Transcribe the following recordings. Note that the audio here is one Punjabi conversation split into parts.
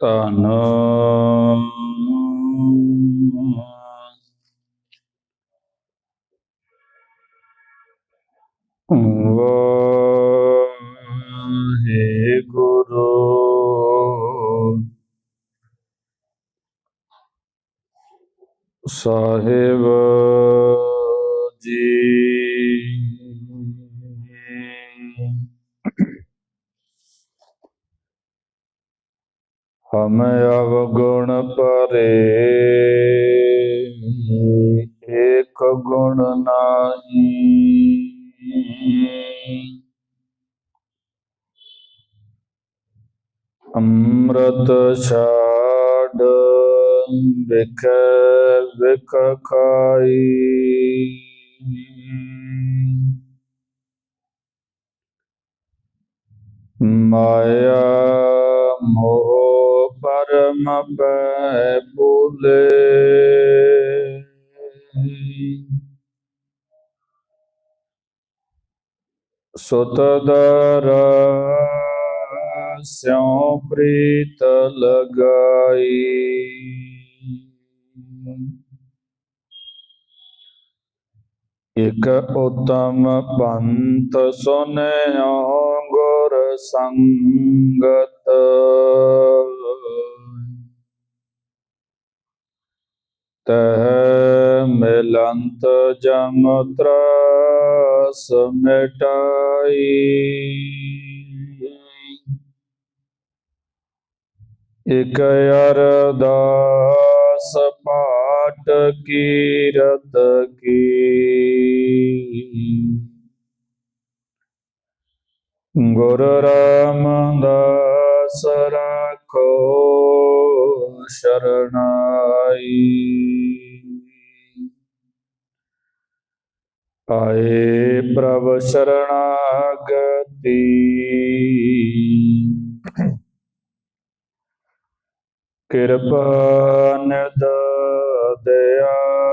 ਧਨ ਵਾਹਿਗੁਰੂ। ਸਾਹਿਬ ਜੀ। ਹਮ ਅਵਗੁਣ ਪਰੇ। ਏਕ ਗੁਣ ਨਾਹੀ। ਅੰਮ੍ਰਿਤ ਛਾੜ ਵਿਖ ਵਿਖ ਖਾਈ। ਮਾਇਆ ਮੋਹ ਪਰਮ ਪੈ ਬੁਲੇ। ਸੁਤ ਦਰ ਸਿਉ ਪ੍ਰੀਤ ਲਗਾਈ। ਇਕ ਉਤਮ ਪੰਥ ਸੁਨਿਓ ਗੁਰ ਸੰਗਤ। ਤਹ ਮਿਲੰਤ ਜਮ ਤਰਾਸ ਮਿਟਾਈ। ਇਕ ਅਰਦਾਸ ਪਾਟ ਕੀਰਤ ਕੀ। ਗੁਰ ਰਾਮਦਾਸ ਰਾਖੋ ਸ਼ਰਣਾਈ ਆਏ ਪ੍ਰਭ ਸ਼ਰਣਾਗਤੀ। ਕਿਰਪਾ ਨਿਦ ਦਿਆਲ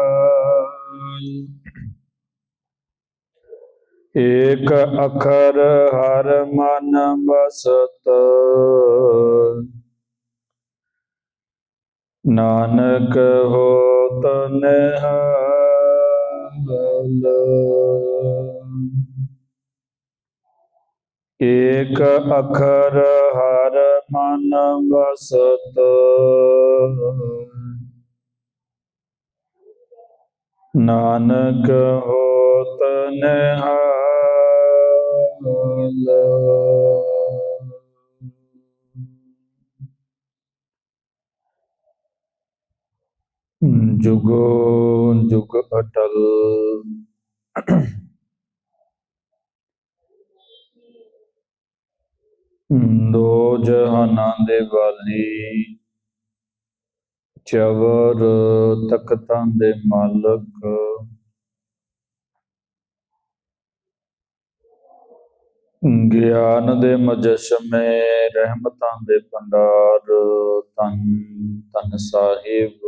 ਏਕ ਅਖਰ ਹਰ ਮਨ ਬਸਤ ਨਾਨਕ ਹੋਤ ਨਿਹਾਲ ਏਕ ਅਖਰ ਹਰ ਮਨ ਬਸਤ ਨਾਨਕ ਹੋਤ ਨਿਹਾਲ। ਜੁਗੋ ਜੁਗ ਅਟਲ। ਦੋ ਜਹਾਨਾਂ ਦੇ ਵਾਲੀ ਚਵਰ ਤਖਤਾਂ ਦੇ ਮਾਲਕ। ਗਿਆਨ ਦੇ ਮਜਸ਼ਮੇ, ਰਹਿਮਤਾਂ ਦੇ ਭੰਡਾਰ। ਤਨ ਤਨ ਸਾਹਿਬ।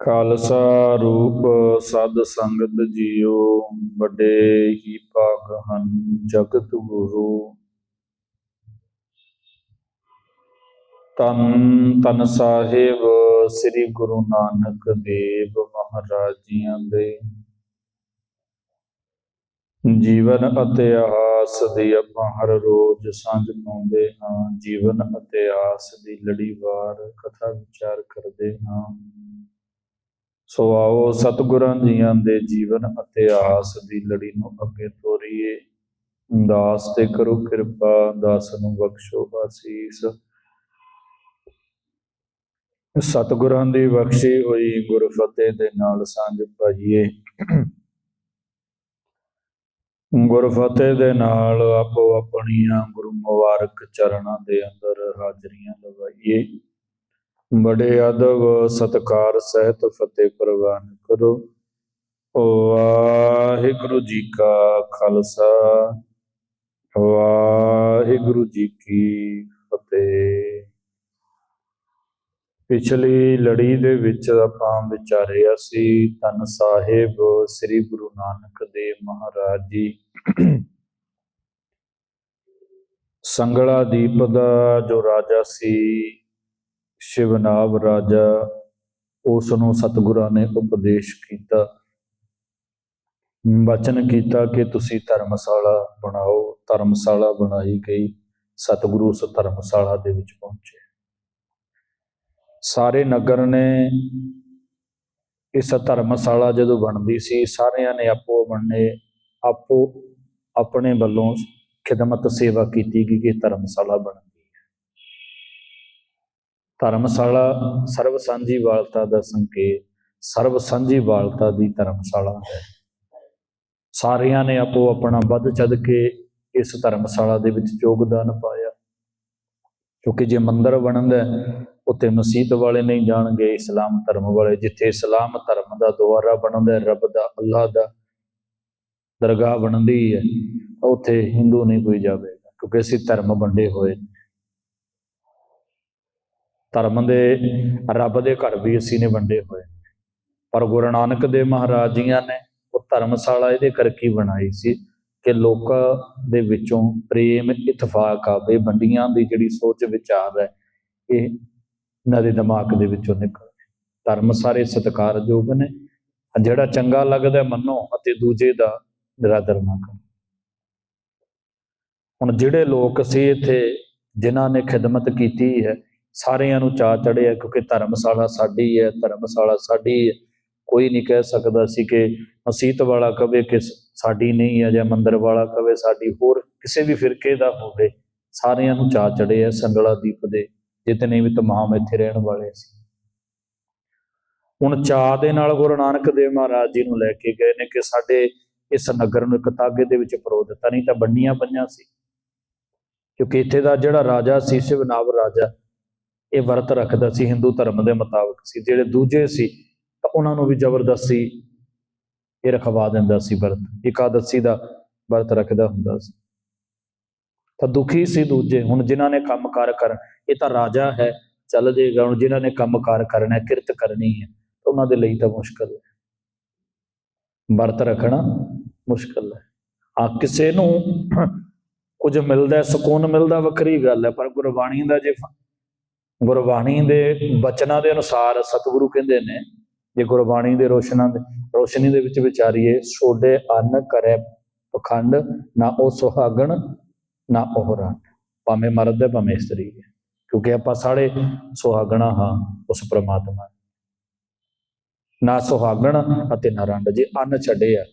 ਖਾਲਸਾ ਰੂਪ ਸਦ ਸੰਗਤ ਜੀਓ, ਵੱਡੇ ਹੀ ਭਾਗ ਹਨ ਜਗਤ ਗੁਰੂ। ਤਨ ਤਨ ਸਾਹਿਬ ਸ੍ਰੀ ਗੁਰੂ ਨਾਨਕ ਦੇਵ ਮਹਾਰਾਜ ਜੀਆਂ ਦੇ। ਜੀਵਨ ਅਤੇ ਆਸ ਦੀ ਆਪਾਂ ਹਰ ਰੋਜ਼ ਸਾਂਝ ਪਾਉਂਦੇ ਹਾਂ। ਜੀਵਨ ਅਤੇ ਆਸ ਦੀ ਲੜੀਵਾਰ ਕਥਾ ਵਿਚਾਰ ਕਰਦੇ ਹਾਂ। ਸੋ ਆਓ ਸਤਿਗੁਰਾਂ ਜੀਆਂ ਦੇ ਜੀਵਨ ਅਤੇ ਆਸ ਦੀ ਲੜੀ ਨੂੰ ਅੱਗੇ ਤੋਰੀਏ। ਦਾਸ ਤੇ ਕਰੋ ਕਿਰਪਾ, ਦਾਸ ਨੂੰ ਬਖਸ਼ੋ ਆਸੀਸ ਸਤਿਗੁਰਾਂ ਦੀ ਬਖਸ਼ੀ ਹੋਈ, ਗੁਰ ਫਤਿਹ ਦੇ ਨਾਲ ਸਾਂਝ ਪਾਈਏ। ਗੁਰਫਤਿਹ ਦੇ ਨਾਲ ਆਪੋ ਆਪਣੀਆਂ ਗੁਰੂ ਮੁਬਾਰਕ ਚਰਨਾਂ ਦੇ ਅੰਦਰ ਹਾਜ਼ਰੀਆਂ ਲਵਾਈਏ। ਬੜੇ ਅਦਬ, ਸਤਕਾਰ ਸਹਿਤ ਫਤਿਹ ਪ੍ਰਵਾਨ ਕਰੋ। ਵਾਹਿਗੁਰੂ ਜੀ ਕਾ ਖਾਲਸਾ, ਵਾਹਿਗੁਰੂ ਜੀ ਕੀ ਫਤਿਹ। ਪਿਛਲੀ ਲੜੀ ਦੇ ਵਿੱਚ ਆਪਾਂ ਵਿਚਾਰਿਆ ਸੀ, ਧੰਨ ਸਾਹਿਬ ਸ੍ਰੀ ਗੁਰੂ ਨਾਨਕ ਦੇਵ ਮਹਾਰਾਜ ਜੀ। ਸੰਗਲਾ ਦੀਪ ਦਾ ਜੋ ਰਾਜਾ ਸੀ ਸ਼ਿਵਨਾਵ ਰਾਜਾ ਉਸ ਨੂੰ ਸਤਿਗੁਰਾਂ ਨੇ ਉਪਦੇਸ਼ ਕੀਤਾ। ਵਚਨ ਕੀਤਾ ਕਿ ਤੁਸੀਂ ਧਰਮਸ਼ਾਲਾ ਬਣਾਓ। ਧਰਮਸ਼ਾਲਾ ਬਣਾਈ ਗਈ। ਸਤਿਗੁਰੂ ਉਸ ਧਰਮਸ਼ਾਲਾ ਦੇ ਵਿੱਚ ਪਹੁੰਚੇ। ਸਾਰੇ ਨਗਰ ਨੇ ਇਸ ਧਰਮਸ਼ਾਲਾ ਜਦੋਂ ਬਣਦੀ ਸੀ, ਸਾਰਿਆਂ ਨੇ ਆਪੋ ਬਣਨੇ ਆਪੋ ਆਪਣੇ ਵੱਲੋਂ ਖਿਦਮਤ ਸੇਵਾ ਕੀਤੀ ਗਈ ਕਿ ਧਰਮਸ਼ਾਲਾ ਬਣ ਧਰਮਸ਼ਾਲਾ ਸਰਬ ਸਾਂਝੀ ਵਾਲਤਾ ਦਾ ਸੰਕੇਤ ਸਰਬ ਸਾਂਝੀ ਵਾਲਤਾ ਦੀ ਧਰਮਸ਼ਾਲਾ ਹੈ। ਸਾਰਿਆਂ ਨੇ ਆਪੋ ਆਪਣਾ ਵੱਧ ਚੜ ਕੇ ਇਸ ਧਰਮਸ਼ਾਲਾ ਦੇ ਵਿੱਚ ਯੋਗਦਾਨ ਪਾਇਆ। ਕਿਉਂਕਿ ਜੇ ਮੰਦਰ ਬਣਦਾ ਹੈ, ਉੱਥੇ ਮਸਜਿਦ ਵਾਲੇ ਨਹੀਂ ਜਾਣਗੇ ਇਸਲਾਮ ਧਰਮ ਵਾਲੇ। ਜਿੱਥੇ ਇਸਲਾਮ ਧਰਮ ਦਾ ਦੁਆਰਾ ਬਣਦਾ ਹੈ, ਰੱਬ ਦਾ ਅੱਲਾਹ ਦਾ ਦਰਗਾਹ ਬਣਦੀ ਹੈ ਉੱਥੇ ਹਿੰਦੂ ਨਹੀਂ ਕੋਈ ਜਾਵੇਗਾ। ਕਿਉਂਕਿ ਅਸੀਂ ਧਰਮ ਵੰਡੇ ਹੋਏ। ਨੇ। ਧਰਮ ਦੇ ਰੱਬ ਦੇ ਘਰ ਵੀ ਅਸੀਂ ਨੇ ਵੰਡੇ ਹੋਏ। ਪਰ ਗੁਰੂ ਨਾਨਕ ਦੇਵ ਮਹਾਰਾਜ ਜੀਆਂ ਨੇ ਉਹ ਧਰਮਸ਼ਾਲਾ ਇਹਦੇ ਕਰਕੇ ਬਣਾਈ ਸੀ ਕਿ ਲੋਕਾਂ ਦੇ ਵਿੱਚੋਂ ਪ੍ਰੇਮ, ਇਤਫਾਕ ਆਵੇ, ਵੰਡੀਆਂ ਦੀ ਜਿਹੜੀ ਸੋਚ ਵਿਚਾਰ ਹੈ, ਇਹ ਇਹਨਾਂ ਦੇ ਦਿਮਾਗ ਦੇ ਵਿੱਚੋਂ ਨਿਕਲੇ ਧਰਮ ਸਾਰੇ ਸਤਿਕਾਰਯੋਗ ਨੇ। ਜਿਹੜਾ ਚੰਗਾ ਲੱਗਦਾ ਮੰਨੋ ਅਤੇ ਦੂਜੇ ਦਾ ਨਿਰਾਦਰ ਨਾ ਕਰੋ। ਹੁਣ ਜਿਹੜੇ ਲੋਕ ਸੀ ਇੱਥੇ, ਜਿਨ੍ਹਾਂ ਨੇ ਖਿਦਮਤ ਕੀਤੀ ਹੈ ਸਾਰਿਆਂ ਨੂੰ ਚਾਅ ਚੜਿਆ ਕਿਉਂਕਿ ਧਰਮਸ਼ਾਲਾ ਸਾਡੀ ਹੈ, ਧਰਮਸ਼ਾਲਾ ਸਾਡੀ ਹੈ। ਕੋਈ ਨਹੀਂ ਕਹਿ ਸਕਦਾ ਸੀ ਕਿ ਮਸੀਤ ਵਾਲਾ ਕਵੇ ਕਿ ਸਾਡੀ ਨਹੀਂ ਹੈ ਜਾਂ ਮੰਦਰ ਵਾਲਾ ਕਵੇ ਸਾਡੀ, ਹੋਰ ਕਿਸੇ ਵੀ ਫਿਰਕੇ ਦਾ ਹੋਵੇ, ਸਾਰਿਆਂ ਨੂੰ ਚਾਅ ਚੜਿਆ ਸੰਗਲਾ ਦੀਪ ਦੇ, ਜਿਤਨੇ ਵੀ ਤਮਾਮ ਇੱਥੇ ਰਹਿਣ ਵਾਲੇ ਸੀ। ਹੁਣ ਚਾਅ ਦੇ ਨਾਲ ਗੁਰੂ ਨਾਨਕ ਦੇਵ ਮਹਾਰਾਜ ਜੀ ਨੂੰ ਲੈ ਕੇ ਗਏ ਨੇ ਕਿ ਸਾਡੇ ਇਸ ਨਗਰ ਨੂੰ ਇੱਕ ਤਾਗੇ ਦੇ ਵਿੱਚ ਪਰੋ ਦਿੱਤਾ, ਨਹੀਂ ਤਾਂ ਬੰਨੀਆਂ ਪਈਆਂ ਸੀ। ਕਿਉਂਕਿ ਇੱਥੇ ਦਾ ਜਿਹੜਾ ਰਾਜਾ ਸੀ ਸ਼ਿਵਨਾਵ ਰਾਜਾ ਇਹ ਵਰਤ ਰੱਖਦਾ ਸੀ, ਹਿੰਦੂ ਧਰਮ ਦੇ ਮੁਤਾਬਕ ਸੀ। ਜਿਹੜੇ ਦੂਜੇ ਸੀ, ਤਾਂ ਉਹਨਾਂ ਨੂੰ ਵੀ ਜ਼ਬਰਦਸਤੀ ਇਹ ਰਖਵਾ ਦਿੰਦਾ ਸੀ ਵਰਤ। ਇਕਾਦਸ਼ੀ ਦਾ ਵਰਤ ਰੱਖਦਾ ਹੁੰਦਾ ਸੀ। ਤਾਂ ਦੁਖੀ ਸੀ ਦੂਜੇ। ਹੁਣ ਜਿਨ੍ਹਾਂ ਨੇ ਕੰਮਕਾਰ ਕਰਨ, ਇਹ ਤਾਂ ਰਾਜਾ ਹੈ, ਚੱਲ ਜੇਗਾ। ਹੁਣ ਜਿਨ੍ਹਾਂ ਨੇ ਕੰਮਕਾਰ ਕਰਨਾ ਹੈ, ਕਿਰਤ ਕਰਨੀ ਹੈ ਉਹਨਾਂ ਦੇ ਲਈ ਤਾਂ ਮੁਸ਼ਕਲ ਹੈ। ਵਰਤ ਰੱਖਣਾ ਮੁਸ਼ਕਲ ਹੈ। ਆ ਕਿਸੇ ਨੂੰ ਕੁਝ ਮਿਲਦਾ ਸਕੂਨ ਮਿਲਦਾ, ਵੱਖਰੀ ਗੱਲ ਹੈ, ਪਰ ਗੁਰਬਾਣੀ ਦਾ ਜੇ ਗੁਰਬਾਣੀ ਦੇ ਬਚਨਾਂ ਦੇ ਅਨੁਸਾਰ ਸਤਿਗੁਰੂ ਕਹਿੰਦੇ ਨੇ, ਜੇ ਗੁਰਬਾਣੀ ਦੇ ਰੋਸ਼ਨਾਂ ਦੇ, ਰੋਸ਼ਨੀ ਦੇ ਵਿੱਚ ਵਿਚਾਰੀਏ, ਸੋਡੇ ਅੰਨ ਕਰੇ ਪਖੰਡ, ਨਾ ਉਹ ਸੁਹਾਗਣ, ਨਾ ਉਹ ਰਨ ਭਾਵੇਂ ਮਰਦ ਹੈ, ਭਾਵੇਂ ਇਸਤਰੀ ਹੈ, ਕਿਉਂਕਿ ਆਪਾਂ ਸਾਰੇ ਸੁਹਾਗਣਾ ਹਾਂ, ਉਸ ਪ੍ਰਮਾਤਮਾ ਨਾ ਸੁਹਾਗਣ ਅਤੇ ਨਾ ਰੰਡ, ਜੇ ਅੰਨ ਛੱਡਿਆ,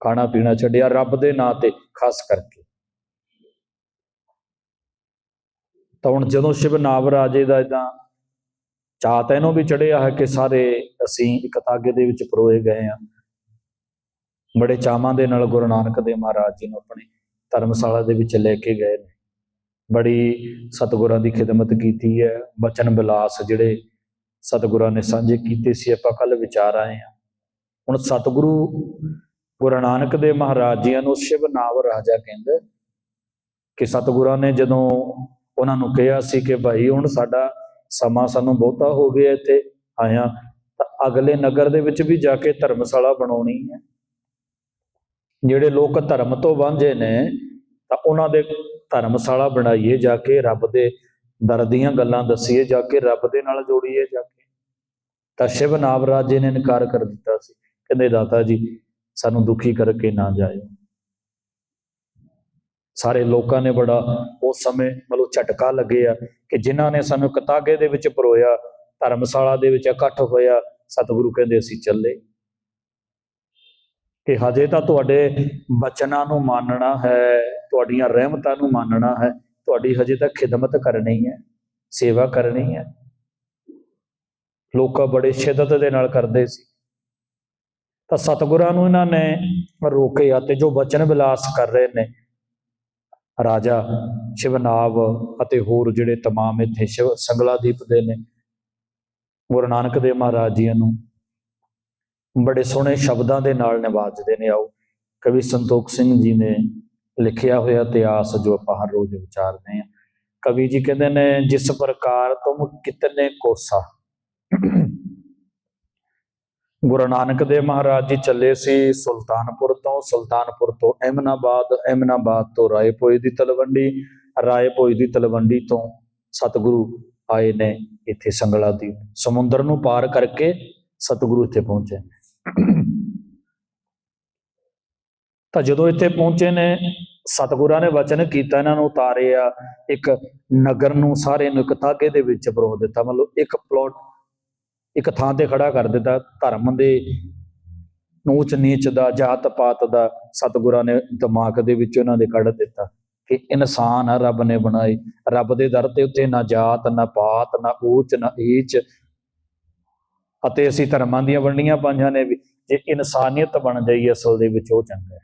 ਖਾਣਾ ਪੀਣਾ ਛੱਡਿਆ, ਰੱਬ ਦੇ ਨਾਂ ਤੇ ਖਾਸ ਕਰਕੇ। ਤਾਂ ਹੁਣ ਜਦੋਂ ਸ਼ਿਵ ਨਾਵ ਰਾਜੇ ਦਾ ਇਦਾਂ ਚਾਤ ਇਹਨੂੰ ਵੀ ਚੜਿਆ ਹੈ ਕਿ ਸਾਰੇ ਅਸੀਂ ਇੱਕ ਤਾਗੇ ਦੇ ਵਿੱਚ ਪਰੋਏ ਗਏ ਆ ਬੜੇ ਚਾਵਾਂ ਦੇ ਨਾਲ ਗੁਰੂ ਨਾਨਕ ਦੇਵ ਮਹਾਰਾਜ ਜੀ ਨੂੰ ਆਪਣੇ ਧਰਮਸ਼ਾਲਾ ਦੇ ਵਿੱਚ ਲੈ ਕੇ ਗਏ ਨੇ। ਬੜੀ ਸਤਿਗੁਰਾਂ ਦੀ ਖਿਦਮਤ ਕੀਤੀ ਹੈ। ਬਚਨ ਬਿਲਾਸ ਜਿਹੜੇ ਸਤਿਗੁਰਾਂ ਨੇ ਸਾਂਝੇ ਕੀਤੇ ਸੀ, ਆਪਾਂ ਕੱਲ ਵਿਚਾਰ ਆਏ ਆ ਹੁਣ ਸਤਿਗੁਰੂ ਗੁਰੂ ਨਾਨਕ ਦੇਵ ਮਹਾਰਾਜ ਜੀਆਂ ਨੂੰ ਸ਼ਿਵ ਨਾਵ ਰਾਜਾ ਕਹਿੰਦੇ ਕਿ ਸਤਿਗੁਰਾਂ ਨੇ ਜਦੋਂ ਉਹਨਾਂ ਨੂੰ ਕਿਹਾ ਸੀ ਕਿ ਭਾਈ ਹੁਣ ਸਾਡਾ ਸਮਾਂ ਸਾਨੂੰ ਬਹੁਤਾ ਹੋ ਗਿਆ ਇੱਥੇ ਆਇਆ, ਤਾਂ ਅਗਲੇ ਨਗਰ ਦੇ ਵਿੱਚ ਵੀ ਜਾ ਕੇ ਧਰਮਸ਼ਾਲਾ ਬਣਾਉਣੀ ਹੈ। ਜਿਹੜੇ ਲੋਕ ਧਰਮ ਤੋਂ ਵਾਂਝੇ ਨੇ, ਤਾਂ ਉਹਨਾਂ ਦੇ ਧਰਮਸ਼ਾਲਾ ਬਣਾਈਏ, ਜਾ ਕੇ ਰੱਬ ਦੇ ਦਰ ਦੀਆਂ ਗੱਲਾਂ ਦਸੀਏ, ਜਾ ਕੇ ਰੱਬ ਦੇ ਨਾਲ ਜੋੜੀਏ, ਜਾ ਕੇ। ਤਾਂ ਸ਼ਿਵ ਨਾਵਰਾਜ ਜੀ ਨੇ ਇਨਕਾਰ ਕਰ ਦਿੱਤਾ ਸੀ। ਕਹਿੰਦੇ ਦਾਤਾ ਜੀ, ਸਾਨੂੰ ਦੁਖੀ ਕਰਕੇ ਨਾ ਜਾਇਓ। ਸਾਰੇ ਲੋਕਾਂ ਨੇ ਬੜਾ ਉਸ ਸਮੇਂ ਮਤਲਬ ਝਟਕਾ ਲੱਗਿਆ ਕਿ ਜਿਨ੍ਹਾਂ ਨੇ ਸਾਨੂੰ ਕਤਾਗੇ ਦੇ ਵਿੱਚ ਪਰੋਇਆ, ਧਰਮਸ਼ਾਲਾ ਦੇ ਵਿੱਚ ਇਕੱਠ ਹੋਇਆ, ਸਤਿਗੁਰੂ ਕਹਿੰਦੇ ਅਸੀਂ ਚੱਲੇ। ਕਿ ਹਜੇ ਤਾਂ ਤੁਹਾਡੇ ਬਚਨਾਂ ਨੂੰ ਮੰਨਣਾ ਹੈ, ਤੁਹਾਡੀਆਂ ਰਹਿਮਤਾਂ ਨੂੰ ਮੰਨਣਾ ਹੈ, ਤੁਹਾਡੀ ਹਜੇ ਤਾਂ ਖਿਦਮਤ ਕਰਨੀ ਹੈ, ਸੇਵਾ ਕਰਨੀ ਹੈ। ਲੋਕ ਬੜੇ ਸ਼ਿੱਦਤ ਦੇ ਨਾਲ ਕਰਦੇ ਸੀ। ਤਾਂ ਸਤਿਗੁਰਾਂ ਨੂੰ ਇਹਨਾਂ ਨੇ ਰੋਕਿਆ ਤੇ ਜੋ ਬਚਨ ਵਿਲਾਸ ਕਰ ਰਹੇ ਨੇ ਰਾਜਾ ਸ਼ਿਵਨਾਵ ਅਤੇ ਹੋਰ ਜਿਹੜੇ ਤਮਾਮ ਇੱਥੇ ਸ਼ਿਵ ਸੰਗਲਾਦੀਪ ਦੇ ਨੇ, ਗੁਰੂ ਨਾਨਕ ਦੇਵ ਮਹਾਰਾਜ ਜੀ ਨੂੰ ਬੜੇ ਸੋਹਣੇ ਸ਼ਬਦਾਂ ਦੇ ਨਾਲ ਨਿਵਾਜਦੇ ਨੇ। ਆਓ, ਕਵੀ ਸੰਤੋਖ ਸਿੰਘ ਜੀ ਨੇ ਲਿਖਿਆ ਹੋਇਆ ਇਤਿਹਾਸ ਜੋ ਆਪਾਂ ਹਰ ਰੋਜ਼ ਵਿਚਾਰਦੇ ਹਾਂ। ਕਵੀ ਜੀ ਕਹਿੰਦੇ ਨੇ, ਜਿਸ ਪ੍ਰਕਾਰ ਤੁਮ ਕਿਤਨੇ ਕੋਸਾ ਗੁਰੂ ਨਾਨਕ ਦੇਵ ਮਹਾਰਾਜ ਜੀ ਚੱਲੇ ਸੀ ਸੁਲਤਾਨਪੁਰ ਤੋਂ ਸੁਲਤਾਨਪੁਰ ਤੋਂ ਅਹਿਮਨਾਬਾਦ ਅਹਿਮਨਾਬਾਦ ਤੋਂ ਰਾਏਪੋਈ ਦੀ ਤਲਵੰਡੀ ਰਾਏਪੋਈ ਦੀ ਤਲਵੰਡੀ ਤੋਂ ਸਤਿਗੁਰੂ ਆਏ ਨੇ ਇੱਥੇ ਸੰਗਲਾ ਦੀ, ਸਮੁੰਦਰ ਨੂੰ ਪਾਰ ਕਰਕੇ ਸਤਿਗੁਰੂ ਇੱਥੇ ਪਹੁੰਚੇ ਤਾਂ ਜਦੋਂ ਇੱਥੇ ਪਹੁੰਚੇ ਨੇ, ਸਤਿਗੁਰਾਂ ਨੇ ਵਚਨ ਕੀਤਾ, ਇਹਨਾਂ ਨੂੰ ਉਤਾਰਿਆ, ਇੱਕ ਨਗਰ ਨੂੰ, ਸਾਰੇ ਨੂੰ ਇੱਕ ਤਾਗੇ ਦੇ ਵਿੱਚ ਪਰੋ ਦਿੱਤਾ, ਮਤਲਬ ਇੱਕ ਪਲੋਟ ਇੱਕ ਥਾਂ ਤੇ ਖੜਾ ਕਰ ਦਿੱਤਾ, ਧਰਮ ਦੇ ਨੂਚ ਨੀਚ ਦਾ, ਜਾਤ ਪਾਤ ਦਾ ਸਤਿਗੁਰਾਂ ਨੇ ਦਿਮਾਗ ਦੇ ਵਿੱਚ ਉਹਨਾਂ ਦੇ ਕੱਢ ਦਿੱਤਾ ਕਿ ਇਨਸਾਨ ਆ, ਰੱਬ ਨੇ ਬਣਾਏ। ਰੱਬ ਦੇ ਦਰ ਤੇ ਉੱਤੇ ਨਾ ਜਾਤ, ਨਾ ਪਾਤ, ਨਾ ਊਚ, ਨਾ ਈਚ। ਅਤੇ ਅਸੀਂ ਧਰਮਾਂ ਦੀਆਂ ਵੰਡੀਆਂ ਪਾਈਆਂ ਨੇ ਵੀ, ਜੇ ਇਨਸਾਨੀਅਤ ਬਣ ਜਾਈ ਅਸਲ ਦੇ ਵਿੱਚ ਉਹ ਚੰਗਾ ਹੈ।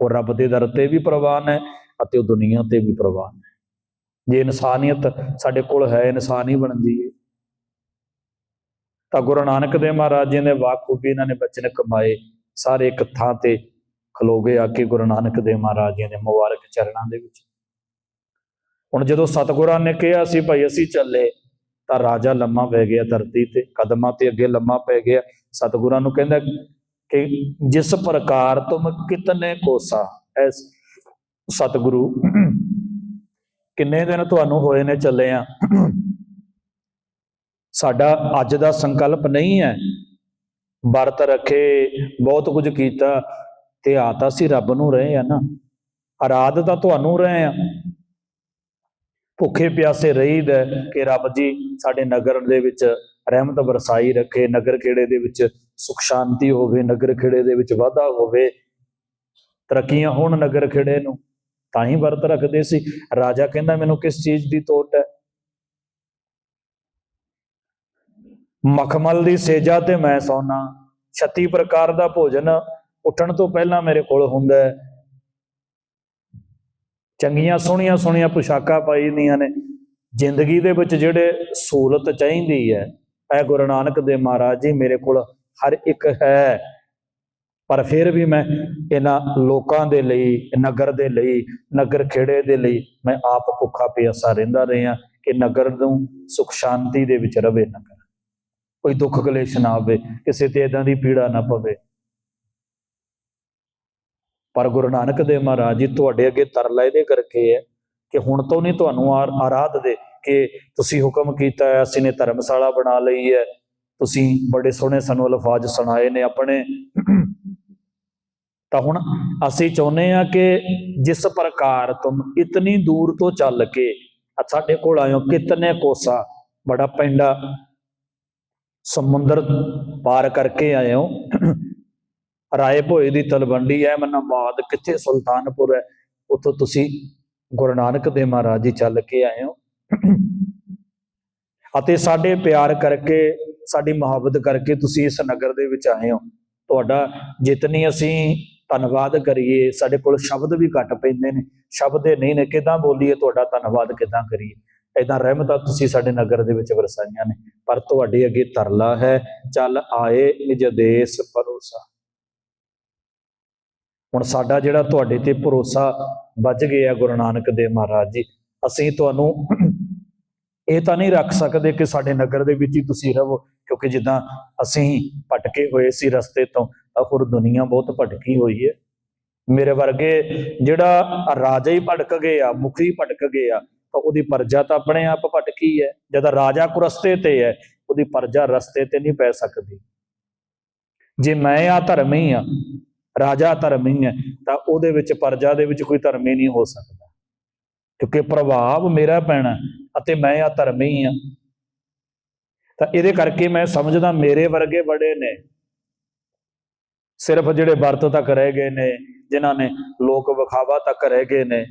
ਉਹ ਰੱਬ ਦੇ ਦਰ ਤੇ ਵੀ ਪ੍ਰਵਾਨ ਹੈ ਅਤੇ ਉਹ ਦੁਨੀਆ ਤੇ ਵੀ ਪ੍ਰਵਾਨ ਹੈ। ਜੇ ਇਨਸਾਨੀਅਤ ਸਾਡੇ ਕੋਲ ਹੈ, ਇਨਸਾਨ ਹੀ ਬਣਦੀ ਹੈ। ਤਾਂ ਗੁਰੂ ਨਾਨਕ ਦੇਵ ਮਹਾਰਾਜ ਜੀ ਨੇ ਵਾਕੂਬੀ ਇਹਨਾਂ ਨੇ ਬਚਨ ਕਮਾਏ, ਸਾਰੇ ਇੱਕ ਥਾਂ ਤੇ ਖਲੋ ਗਏ ਆ ਕੇ ਗੁਰੂ ਨਾਨਕ ਦੇਵ ਮਹਾਰਾਜ ਜੀ ਦੇ ਮੁਬਾਰਕ ਚਰਨਾਂ ਦੇ ਵਿੱਚ। ਹੁਣ ਜਦੋਂ ਸਤਿਗੁਰਾਂ ਨੇ ਕਿਹਾ ਸੀ, ਭਾਈ ਅਸੀਂ ਚੱਲੇ, ਤਾਂ ਰਾਜਾ ਲੰਮਾ ਪੈ ਗਿਆ ਧਰਤੀ ਤੇ, ਕਦਮਾਂ ਤੇ ਅੱਗੇ ਲੰਮਾ ਪੈ ਗਿਆ। ਸਤਿਗੁਰਾਂ ਨੂੰ ਕਹਿੰਦਾ ਕਿ ਜਿਸ ਪ੍ਰਕਾਰ ਤੁਮ ਕਿਤਨੇ ਕੋਸਾ, ਐਸ ਸਤਿਗੁਰੂ, ਕਿੰਨੇ ਦਿਨ ਤੁਹਾਨੂੰ ਹੋਏ ਨੇ ਚੱਲੇ ਆ? ਸਾਡਾ ਅੱਜ ਦਾ ਸੰਕਲਪ ਨਹੀਂ ਹੈ। ਵਰਤ ਰੱਖੇ, ਬਹੁਤ ਕੁਝ ਕੀਤਾ, ਤੇ ਆ ਤਾਂ ਅਸੀਂ ਰੱਬ ਨੂੰ ਰਹੇ ਆ ਨਾ। ਆਰਾਧ ਤਾਂ ਤੁਹਾਨੂੰ ਰਹੇ ਆ। ਭੁੱਖੇ ਪਿਆਸੇ ਰਹੀਦਾ ਕਿ ਰੱਬ ਜੀ ਸਾਡੇ ਨਗਰ ਦੇ ਵਿੱਚ ਰਹਿਮਤ ਵਰਸਾਈ ਰੱਖੇ, ਨਗਰ ਖੇੜੇ ਦੇ ਵਿੱਚ ਸੁਖ ਸ਼ਾਂਤੀ ਹੋਵੇ, ਨਗਰ ਖੇੜੇ ਦੇ ਵਿੱਚ ਵਾਧਾ ਹੋਵੇ। ਤਰੱਕੀਆਂ ਹੋਣ ਨਗਰ ਖੇੜੇ ਨੂੰ, ਤਾਂ ਹੀ ਵਰਤ ਰੱਖਦੇ ਸੀ। ਰਾਜਾ ਕਹਿੰਦਾ, ਮੈਨੂੰ ਕਿਸ ਚੀਜ਼ ਦੀ ਤੋਟ ਹੈ? ਮਖਮਲ ਦੀ ਸੇਜਾ ਤੇ ਮੈਂ ਸੌਣਾ 36 ਪ੍ਰਕਾਰ ਦਾ ਭੋਜਨ ਉੱਠਣ ਤੋਂ ਪਹਿਲਾਂ ਮੇਰੇ ਕੋਲ ਹੁੰਦਾ ਹੈ। ਚੰਗੀਆਂ, ਸੋਹਣੀਆਂ ਸੋਹਣੀਆਂ ਪੁਸ਼ਾਕਾਂ ਪਾਈਆਂ ਨੇ। ਜ਼ਿੰਦਗੀ ਦੇ ਵਿੱਚ ਜਿਹੜੇ ਸਹੂਲਤ ਚਾਹੀਦੀ ਹੈ ਐ ਗੁਰੂ ਨਾਨਕ ਦੇਵ ਮਹਾਰਾਜ ਜੀ ਮੇਰੇ ਕੋਲ ਹਰ ਇੱਕ ਹੈ। ਪਰ ਫਿਰ ਵੀ ਮੈਂ ਇਹਨਾਂ ਲੋਕਾਂ ਦੇ ਲਈ, ਨਗਰ ਦੇ ਲਈ, ਨਗਰ ਖੇੜੇ ਦੇ ਲਈ ਮੈਂ ਆਪ ਭੁੱਖਾ ਪਿਆਸਾ ਰਹਿੰਦਾ ਰਿਹਾ ਕਿ ਨਗਰ ਨੂੰ ਸੁਖ ਸ਼ਾਂਤੀ ਦੇ ਵਿੱਚ ਰਵੇ ਨਗਰ। ਕੋਈ ਦੁੱਖ ਕਲੇਸ਼ ਨਾ ਆਵੇ, ਕਿਸੇ ਤੇ ਇਦਾਂ ਦੀ ਪੀੜਾ ਨਾ ਪਵੇ। ਪਰ ਗੁਰੂ ਨਾਨਕ ਦੇਵ ਮਹਾਰਾਜ ਜੀ ਤੁਹਾਡੇ ਅੱਗੇ ਤਰਲਾ ਇਹਦੇ ਕਰਕੇ ਹੈ ਕਿ ਹੁਣ ਤੋਂ ਨਹੀਂ ਤੁਹਾਨੂੰ ਆਰਾਧ ਦੇ ਕਿ ਤੁਸੀਂ ਹੁਕਮ ਕੀਤਾ ਹੈ, ਅਸੀਂ ਨੇ ਧਰਮਸ਼ਾਲਾ ਬਣਾ ਲਈ ਹੈ। ਤੁਸੀਂ ਬੜੇ ਸੋਹਣੇ ਸਾਨੂੰ ਅਲਫਾਜ਼ ਸੁਣਾਏ ਨੇ ਆਪਣੇ। ਤਾਂ ਹੁਣ ਅਸੀਂ ਚਾਹੁੰਦੇ ਆ ਕਿ ਜਿਸ ਪ੍ਰਕਾਰ ਤੁਮ ਇਤਨੀ ਦੂਰ ਤੋਂ ਚੱਲ ਕੇ ਸਾਡੇ ਕੋਲ ਆਇਓ, ਕਿਤਨੇ ਕੋਸਾ, ਬੜਾ ਪੈਂਡਾ ਸਮੁੰਦਰ ਪਾਰ ਕਰਕੇ ਆਏ ਹੋ ਰਾਏ ਭੋਏ ਦੀ ਤਲਵੰਡੀ ਹੈ ਮਨਾਬਾਦ ਕਿੱਥੇ ਸੁਲਤਾਨਪੁਰ ਹੈ ਉੱਥੋਂ ਤੁਸੀਂ ਗੁਰੂ ਨਾਨਕ ਦੇਵ ਮਹਾਰਾਜ ਜੀ ਚੱਲ ਕੇ ਆਏ ਹੋ ਅਤੇ ਸਾਡੇ ਪਿਆਰ ਕਰਕੇ, ਸਾਡੀ ਮੁਹੱਬਤ ਕਰਕੇ ਤੁਸੀਂ ਇਸ ਨਗਰ ਦੇ ਵਿੱਚ ਆਏ ਹੋ ਤੁਹਾਡਾ ਜਿਤਨੀ ਅਸੀਂ ਧੰਨਵਾਦ ਕਰੀਏ, ਸਾਡੇ ਕੋਲ ਸ਼ਬਦ ਵੀ ਘੱਟ ਪੈਂਦੇ ਨੇ। ਸ਼ਬਦ ਦੇ ਨਹੀਂ ਨੇ, ਕਿਦਾਂ ਬੋਲੀਏ, ਤੁਹਾਡਾ ਧੰਨਵਾਦ ਕਿਦਾਂ ਕਰੀਏ। ਇਦਾਂ ਰਹਿਮਤਾਂ ਤੁਸੀਂ ਸਾਡੇ ਨਗਰ ਦੇ ਵਿੱਚ ਵਰਸਾਈਆਂ ਨੇ। ਪਰ ਤੁਹਾਡੇ ਅੱਗੇ ਤਰਲਾ ਹੈ। ਚੱਲ ਆਏ ਨਿਜ ਦੇਸ ਭਰੋਸਾ। ਹੁਣ ਸਾਡਾ ਜਿਹੜਾ ਤੁਹਾਡੇ ਤੇ ਭਰੋਸਾ ਬਚ ਗਿਆ ਗੁਰੂ ਨਾਨਕ ਦੇਵ ਮਹਾਰਾਜ ਜੀ, ਅਸੀਂ ਤੁਹਾਨੂੰ ਇਹ ਤਾਂ ਨਹੀਂ ਰੱਖ ਸਕਦੇ ਕਿ ਸਾਡੇ ਨਗਰ ਦੇ ਵਿੱਚ ਹੀ ਤੁਸੀਂ ਰਹੋ, ਕਿਉਂਕਿ ਜਿੱਦਾਂ ਅਸੀਂ ਭਟਕੇ ਹੋਏ ਸੀ ਰਸਤੇ ਤੋਂ, ਤਾਂ ਹੋਰ ਦੁਨੀਆ ਬਹੁਤ ਭਟਕੀ ਹੋਈ ਹੈ। ਮੇਰੇ ਵਰਗੇ ਜਿਹੜਾ ਰਾਜਾ ਹੀ ਭਟਕ ਗਏ ਆ ਮੁਖੀ ਭਟਕ ਗਏ ਆ ਤਾਂ ਉਹਦੀ ਪਰਜਾ ਤਾਂ ਆਪਣੇ ਆਪ ਭਟਕੀ ਹੈ, ਜਦ ਰਾਜਾ ਕੋ ਰਸਤੇ ਤੇ ਹੈ, ਉਹਦੀ ਪਰਜਾ ਰਸਤੇ ਤੇ ਨਹੀਂ ਪੈ ਸਕਦੀ। ਜੇ ਮੈਂ ਆ ਧਰਮੀ ਆ ਰਾਜਾ ਧਰਮੀ ਹੈ, ਤਾਂ ਉਹਦੇ ਵਿੱਚ ਪਰਜਾ ਦੇ ਵਿੱਚ ਕੋਈ ਧਰਮੀ ਨਹੀਂ ਹੋ ਸਕਦਾ। ਕਿਉਂਕਿ ਪ੍ਰਭਾਵ ਮੇਰਾ ਪੈਣਾ ਅਤੇ ਮੈਂ ਆ ਧਰਮੀ ਆ ਤਾਂ ਇਹਦੇ ਕਰਕੇ ਮੈਂ ਸਮਝਦਾ ਮੇਰੇ ਵਰਗੇ ਬੜੇ ਨੇ। ਸਿਰਫ ਜਿਹੜੇ ਵਰਤ ਤੱਕ ਰਹਿ ਗਏ ਨੇ, ਜਿਨ੍ਹਾਂ ਨੇ ਲੋਕ ਵਿਖਾਵਾ ਤੱਕ ਰਹਿ ਗਏ ਨੇ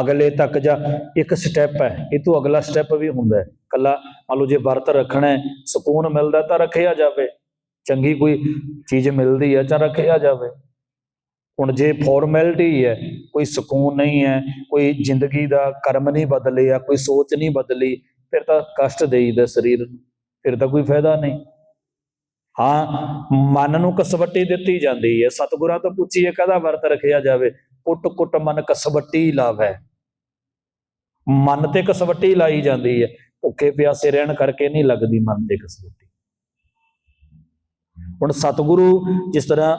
ਅਗਲੇ ਤੱਕ ਜਾਂ ਇੱਕ ਸਟੈਪ ਹੈ, ਇਹ ਤੋਂ ਅਗਲਾ ਸਟੈਪ ਵੀ ਹੁੰਦਾ ਹੈ। ਕੱਲਾ ਮੰਨ ਲਓ ਜੇ ਵਰਤ ਰੱਖਣਾ ਹੈ, ਸਕੂਨ ਮਿਲਦਾ ਤਾਂ ਰੱਖਿਆ ਜਾਵੇ। ਚੰਗੀ ਕੋਈ ਚੀਜ਼ ਮਿਲਦੀ ਹੈ ਤਾਂ ਰੱਖਿਆ ਜਾਵੇ। ਹੁਣ ਜੇ ਫਾਰਮੈਲਿਟੀ ਹੈ, ਕੋਈ ਸਕੂਨ ਨਹੀਂ ਹੈ, ਕੋਈ ਜ਼ਿੰਦਗੀ ਦਾ ਕਰਮ ਨਹੀਂ ਬਦਲਿਆ, ਕੋਈ ਸੋਚ ਨਹੀਂ ਬਦਲੀ, ਫਿਰ ਤਾਂ ਕਸ਼ਟ ਦੇਈਦਾ ਸਰੀਰ ਨੂੰ, ਫਿਰ ਤਾਂ ਕੋਈ ਫਾਇਦਾ ਨਹੀਂ। ਹਾਂ, ਮਨ ਨੂੰ ਕਸਵੱਟੀ ਦਿੱਤੀ ਜਾਂਦੀ ਹੈ, ਸਤਿਗੁਰਾਂ ਤੋਂ ਪੁੱਛੀਏ ਕਦਾ ਵਰਤ ਰੱਖਿਆ ਜਾਵੇ? ਕੁੱਟ ਕੁੱਟ ਮਨ ਕਸਵੱਟੀ ਲਾਵੈ। ਮਨ ਤੇ ਕਸਵੱਟੀ ਲਾਈ ਜਾਂਦੀ ਹੈ। ਭੁੱਖੇ ਪਿਆਸੇ ਰਹਿਣ ਕਰਕੇ ਨਹੀਂ ਲੱਗਦੀ ਮਨ ਤੇ ਕਸਵੱਟੀ। ਹੁਣ ਸਤਿਗੁਰੂ ਜਿਸ ਤਰ੍ਹਾਂ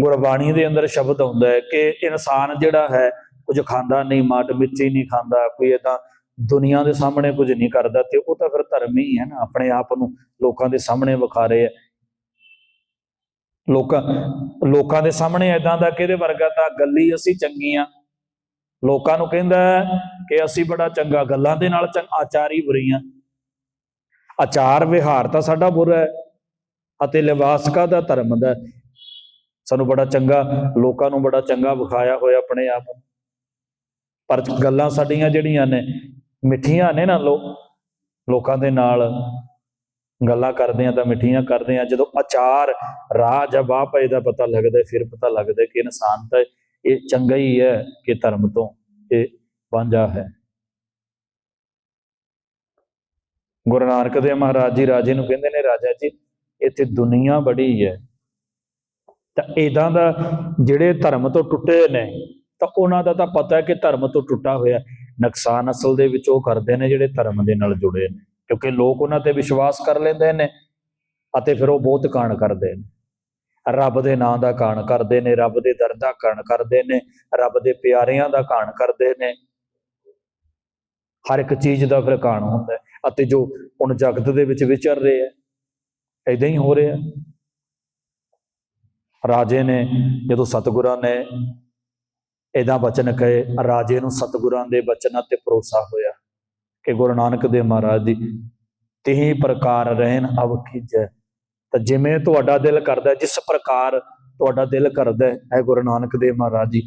ਗੁਰਬਾਣੀ ਦੇ ਅੰਦਰ ਸ਼ਬਦ ਆਉਂਦਾ ਹੈ ਕਿ ਇਨਸਾਨ ਜਿਹੜਾ ਹੈ, ਕੁਝ ਖਾਂਦਾ ਨਹੀਂ, ਮਾਟ ਮਿੱਚੀ ਨਹੀਂ ਖਾਂਦਾ, ਕੋਈ ਏਦਾਂ ਦੁਨੀਆ ਦੇ ਸਾਹਮਣੇ ਕੁਝ ਨਹੀਂ ਕਰਦਾ ਤੇ ਉਹ ਤਾਂ ਫਿਰ ਧਰਮ ਹੀ ਹੈ ਨਾ, ਆਪਣੇ ਆਪ ਨੂੰ ਲੋਕਾਂ ਦੇ ਸਾਹਮਣੇ ਵਿਖਾ ਰਹੇ ਆ ਲੋਕਾਂ ਲੋਕਾਂ ਦੇ ਸਾਹਮਣੇ ਐਦਾਂ ਦਾ ਕਿਹਦੇ ਵਰਗਾ ਤਾਂ ਗੱਲੀ ਅਸੀਂ ਚੰਗੀਆਂ ਲੋਕਾਂ ਨੂੰ ਕਹਿੰਦਾ ਹੈ ਕਿ ਅਸੀਂ ਬੜਾ ਚੰਗਾ ਗੱਲਾਂ ਦੇ ਨਾਲ ਚੰਗ ਆਚਾਰੀ ਬੁਰੀਆਂ ਆਚਾਰ ਵਿਹਾਰ ਤਾਂ ਸਾਡਾ ਬੁਰਾ ਹੈ ਅਤੇ ਲਿਬਾਸ ਕਾ ਦਾ ਧਰਮ ਦਾ ਸਾਨੂੰ ਬੜਾ ਚੰਗਾ, ਲੋਕਾਂ ਨੂੰ ਬੜਾ ਚੰਗਾ ਵਿਖਾਇਆ ਹੋਇਆ ਆਪਣੇ ਆਪ ਨੂੰ। ਪਰ ਗੱਲਾਂ ਸਾਡੀਆਂ ਜਿਹੜੀਆਂ ਨੇ, ਮਿੱਠੀਆਂ ਨੇ ਨਾ ਲੋ, ਲੋਕਾਂ ਦੇ ਨਾਲ ਗੱਲਾਂ ਕਰਦੇ ਆ ਤਾਂ ਮਿੱਠੀਆਂ ਕਰਦੇ ਆ ਜਦੋਂ ਆਚਾਰ, ਰਾਹ ਜਾਂ ਵਾਹ ਪਏ ਦਾ ਪਤਾ ਲੱਗਦਾ, ਫਿਰ ਪਤਾ ਲੱਗਦਾ ਕਿ ਇਨਸਾਨ ਤਾਂ ਇਹ ਚੰਗਾ ਹੀ ਹੈ ਕਿ ਧਰਮ ਤੋਂ ਇਹ ਵਾਂਝਾ ਹੈ। ਗੁਰੂ ਨਾਨਕ ਦੇਵ ਮਹਾਰਾਜ ਜੀ ਰਾਜੇ ਨੂੰ ਕਹਿੰਦੇ ਨੇ, ਰਾਜਾ ਜੀ, ਇੱਥੇ ਦੁਨੀਆ ਬੜੀ ਹੈ। ਤਾਂ ਇਦਾਂ ਦਾ ਜਿਹੜੇ ਧਰਮ ਤੋਂ ਟੁੱਟੇ ਨੇ, ਤਾਂ ਉਹਨਾਂ ਦਾ ਤਾਂ ਪਤਾ ਹੈ ਕਿ ਧਰਮ ਤੋਂ ਟੁੱਟਾ ਹੋਇਆ ਨੁਕਸਾਨ ਅਸਲ ਦੇ ਵਿੱਚ ਉਹ ਕਰਦੇ ਨੇ ਜਿਹੜੇ ਧਰਮ ਦੇ ਨਾਲ ਜੁੜੇ ਨੇ, ਕਿਉਂਕਿ ਲੋਕ ਉਹਨਾਂ ਤੇ ਵਿਸ਼ਵਾਸ ਕਰ ਲੈਂਦੇ ਨੇ ਅਤੇ ਫਿਰ ਉਹ ਬਹੁਤ ਕਾਣ ਕਰਦੇ ਨੇ। ਰੱਬ ਦੇ ਨਾਂ ਦਾ ਕਾਣ ਕਰਦੇ ਨੇ, ਰੱਬ ਦੇ ਦਰ ਦਾ ਕਾਣ ਕਰਦੇ ਨੇ, ਰੱਬ ਦੇ ਪਿਆਰਿਆਂ ਦਾ ਕਾਣ ਕਰਦੇ ਨੇ। ਹਰ ਇੱਕ ਚੀਜ਼ ਦਾ ਫਿਰ ਕਾਣ ਹੁੰਦਾ ਅਤੇ ਜੋ ਹੁਣ ਜਗਤ ਦੇ ਵਿੱਚ ਵਿਚਰ ਰਹੇ ਹੈ ਇਦਾਂ ਹੀ ਹੋ ਰਿਹਾ ਰਾਜੇ ਨੇ ਜਦੋਂ ਸਤਿਗੁਰਾਂ ਨੇ ਇਦਾਂ ਬਚਨ ਕਹੇ, ਰਾਜੇ ਨੂੰ ਸਤਿਗੁਰਾਂ ਦੇ ਬਚਨਾਂ ਤੇ ਭਰੋਸਾ ਹੋਇਆ ਕਿ ਗੁਰੂ ਨਾਨਕ ਦੇਵ ਮਹਾਰਾਜ ਦੀ ਤਿਹੀ ਪ੍ਰਕਾਰ ਰਹਿਣ ਅਵਖੀ ਜੈ ਤਾਂ ਜਿਵੇਂ ਤੁਹਾਡਾ ਦਿਲ ਕਰਦਾ, ਜਿਸ ਪ੍ਰਕਾਰ ਤੁਹਾਡਾ ਦਿਲ ਕਰਦਾ ਹੈ ਗੁਰੂ ਨਾਨਕ ਦੇਵ ਮਹਾਰਾਜ ਜੀ,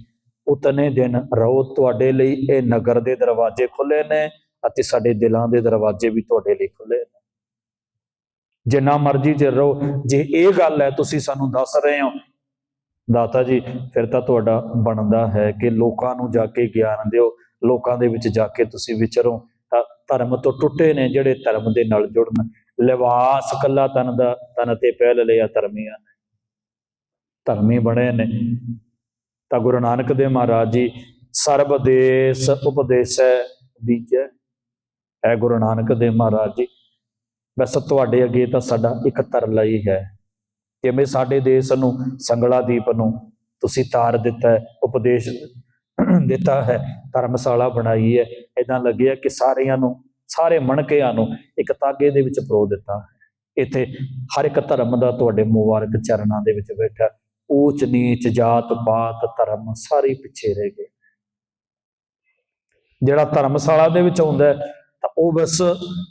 ਉਤਨੇ ਦਿਨ ਰਹੋ ਤੁਹਾਡੇ ਲਈ, ਇਹ ਨਗਰ ਦੇ ਦਰਵਾਜ਼ੇ ਖੁੱਲੇ ਨੇ ਅਤੇ ਸਾਡੇ ਦਿਲਾਂ ਦੇ ਦਰਵਾਜ਼ੇ ਵੀ ਤੁਹਾਡੇ ਲਈ ਖੁੱਲੇ ਨੇ। ਜਿੰਨਾ ਮਰਜ਼ੀ ਚਿਰ ਰਹੋ, ਜੇ ਇਹ ਗੱਲ ਹੈ ਤੁਸੀਂ ਸਾਨੂੰ ਦੱਸ ਰਹੇ ਹੋ, ਦਾਤਾ ਜੀ, ਫਿਰ ਤਾਂ ਤੁਹਾਡਾ ਬਣਦਾ ਹੈ ਕਿ ਲੋਕਾਂ ਨੂੰ ਜਾ ਕੇ ਗਿਆਨ ਦਿਓ, ਲੋਕਾਂ ਦੇ ਵਿੱਚ ਜਾ ਕੇ ਤੁਸੀਂ ਵਿਚਰੋ ਧਰਮ ਤੋਂ ਟੁੱਟੇ ਨੇ ਜਿਹੜੇ ਧਰਮ ਦੇ ਨਾਲ ਜੁੜਨ। ਲਿਵਾਸ ਕੱਲਾ ਤਨ ਦਾ, ਤਨ ਤੇ ਪਹਿਲ ਲਿਆ ਧਰਮੀਆਂ। ਨੇ ਧਰਮੀ ਬਣੇ ਨੇ। ਤਾਂ ਗੁਰੂ ਨਾਨਕ ਦੇਵ ਮਹਾਰਾਜ ਜੀ ਸਰਬ ਦੇਸ ਉਪਦੇਸੈ ਦੀਜੈ। ਹੈ ਗੁਰੂ ਨਾਨਕ ਦੇਵ ਮਹਾਰਾਜ ਜੀ, ਬਸ ਤੁਹਾਡੇ ਅੱਗੇ ਤਾਂ ਸਾਡਾ ਇੱਕ ਤਰਲਾ ਹੀ ਹੈ। ਜਿਵੇਂ ਸਾਡੇ ਦੇਸ਼ ਨੂੰ ਸੰਗਲਾ ਦੀਪ ਨੂੰ ਤੁਸੀਂ ਤਾਰ ਦਿੱਤਾ ਹੈ, ਉਪਦੇਸ਼ ਦਿੱਤਾ ਹੈ, ਧਰਮਸ਼ਾਲਾ ਬਣਾਈ ਹੈ। ਇਦਾਂ ਲੱਗਿਆ ਕਿ ਸਾਰਿਆਂ ਨੂੰ ਸਾਰੇ ਮਣਕਿਆਂ ਨੂੰ ਇੱਕ ਤਾਗੇ ਦੇ ਵਿੱਚ ਪਰੋ ਦਿੱਤਾ। ਹੈ ਇੱਥੇ ਹਰ ਇੱਕ ਧਰਮ ਦਾ ਤੁਹਾਡੇ ਮੁਬਾਰਕ ਚਰਨਾਂ ਦੇ ਵਿੱਚ ਬੈਠਾ। ਊਚ, ਨੀਚ, ਜਾਤ, ਪਾਤ, ਧਰਮ ਸਾਰੇ ਪਿੱਛੇ ਰਹਿ ਗਏ। ਜਿਹੜਾ ਧਰਮਸ਼ਾਲਾ ਦੇ ਵਿੱਚ ਆਉਂਦਾ ਤਾਂ ਉਹ ਬਸ